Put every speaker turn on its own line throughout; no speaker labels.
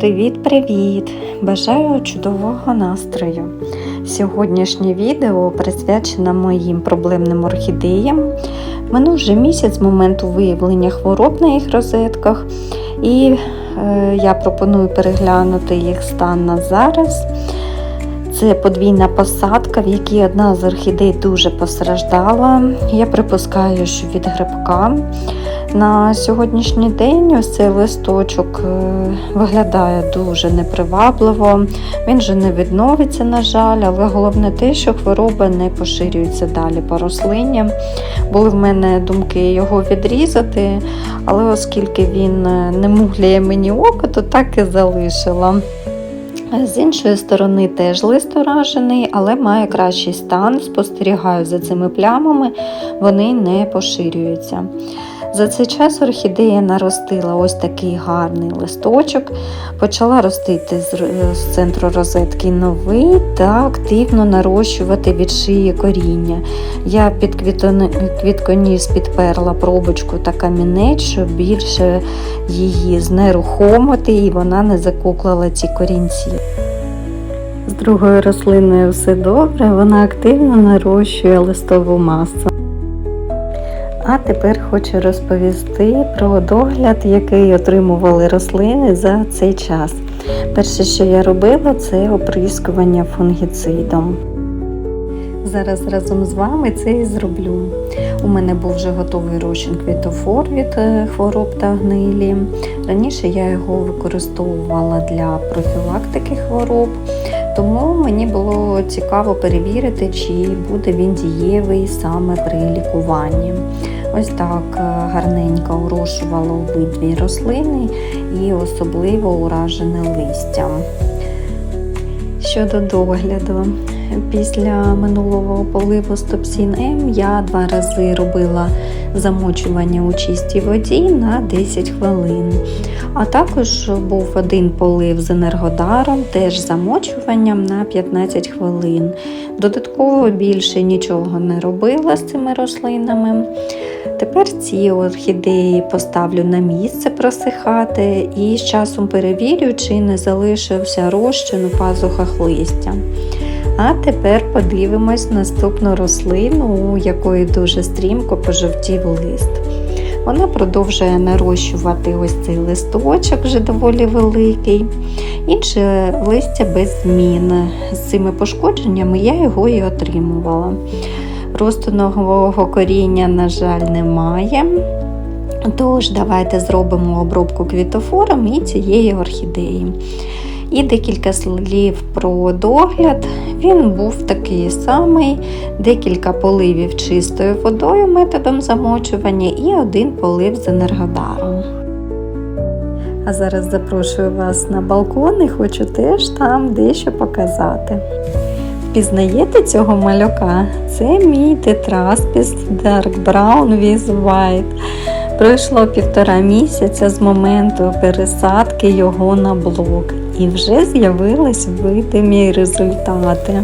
Привіт-привіт! Бажаю чудового настрою! Сьогоднішнє відео присвячено моїм проблемним орхідеям. Минув вже місяць з моменту виявлення хвороб на їх розетках, і е, я пропоную переглянути їх стан на зараз. Це подвійна посадка, в якій одна з орхідей дуже постраждала. Я припускаю, що від грибка. На сьогоднішній день ось цей листочок е, виглядає дуже непривабливо. Він вже не відновиться, на жаль, але головне те, що хвороба не поширюється далі по рослині. Були в мене думки його відрізати, але оскільки він е, не мугляє мені око, то так і залишила. З іншої сторони теж лист уражений, але має кращий стан. Спостерігаю за цими плямами, вони не поширюються. За цей час орхідея наростила ось такий гарний листочок, почала ростити з, центру розетки новий та активно нарощувати від шиї коріння. Я під квітконіс підперла пробочку та камінець, щоб більше її знерухомити і вона не закуклала ці корінці. З другою рослиною все добре, вона активно нарощує листову масу. А тепер хочу розповісти про догляд, який отримували рослини за цей час. Перше, що я робила, це оприскування фунгіцидом. Зараз разом з вами це і зроблю. У мене був вже готовий розчин квітофор від е, хвороб та гнилі. Раніше я його використовувала для профілактики хвороб, тому мені було цікаво перевірити, чи буде він дієвий саме при лікуванні. Ось так е, гарненько урошувало обидві рослини і особливо уражене листя. Щодо догляду, після минулого поливу Стопсін М я два рази робила замочування у чистій воді на 10 хвилин. А також був один полив з енергодаром, теж замочуванням на 15 хвилин. Додатково більше нічого не робила з цими рослинами. Тепер ці орхідеї поставлю на місце просихати і з часом перевірю, чи не залишився розчин у пазухах листя. А тепер подивимось наступну рослину, у якої дуже стрімко пожовтів лист. Вона продовжує нарощувати ось цей листочок, вже доволі великий. Інше листя без змін. З цими пошкодженнями я його і отримувала. Росту нового коріння, на жаль, немає. Тож, давайте зробимо обробку квітофором і цієї орхідеї. І декілька слів про догляд. Він був такий самий, декілька поливів чистою водою методом замочування і один полив з енергодаром. А зараз запрошую вас на балкон і хочу теж там дещо показати. Впізнаєте цього малюка? Це мій тетраспіс Dark Brown with White. Пройшло півтора місяця з моменту пересадки його на блок. І вже з'явились видимі результати.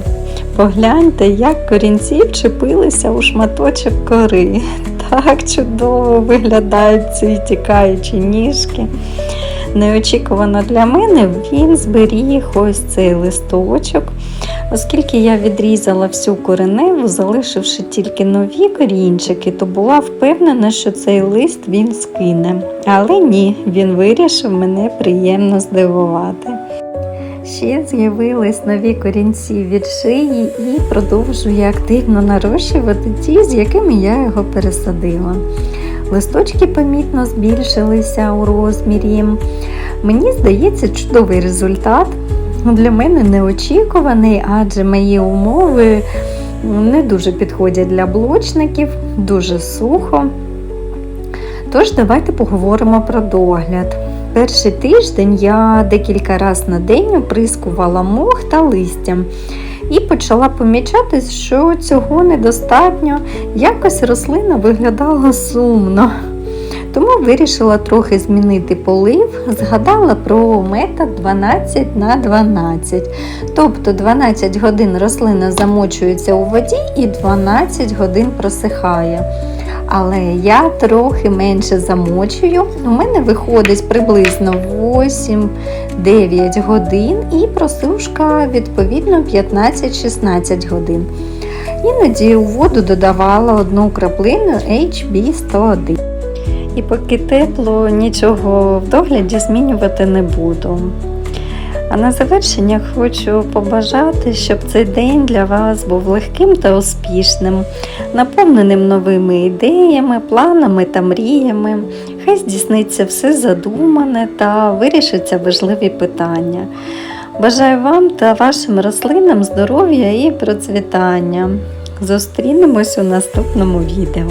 Погляньте, як корінці вчепилися у шматочок кори. Так чудово виглядають ці тікаючі ніжки. Неочікувано для мене він зберіг ось цей листочок. Оскільки я відрізала всю кореневу, залишивши тільки нові корінчики, то була впевнена, що цей лист він скине. Але ні, він вирішив мене приємно здивувати. Ще з'явились нові корінці від шиї і продовжує активно нарощувати ті, з якими я його пересадила. Листочки помітно збільшилися у розмірі. Мені здається, чудовий результат. Для мене неочікуваний, адже мої умови не дуже підходять для блочників, дуже сухо. Тож, давайте поговоримо про догляд. Перший тиждень я декілька разів на день оприскувала мох та листям і почала помічати, що цього недостатньо. Якось рослина виглядала сумно. Тому вирішила трохи змінити полив, згадала про метод 12 на 12. Тобто 12 годин рослина замочується у воді і 12 годин просихає. Але я трохи менше замочую. У мене виходить приблизно 8-9 годин і просушка відповідно 15-16 годин. Іноді у воду додавала одну краплину HB101. І поки тепло, нічого в догляді змінювати не буду. А на завершення хочу побажати, щоб цей день для вас був легким та успішним, наповненим новими ідеями, планами та мріями. Хай здійсниться все задумане та вирішаться важливі питання. Бажаю вам та вашим рослинам здоров'я і процвітання. Зустрінемось у наступному відео.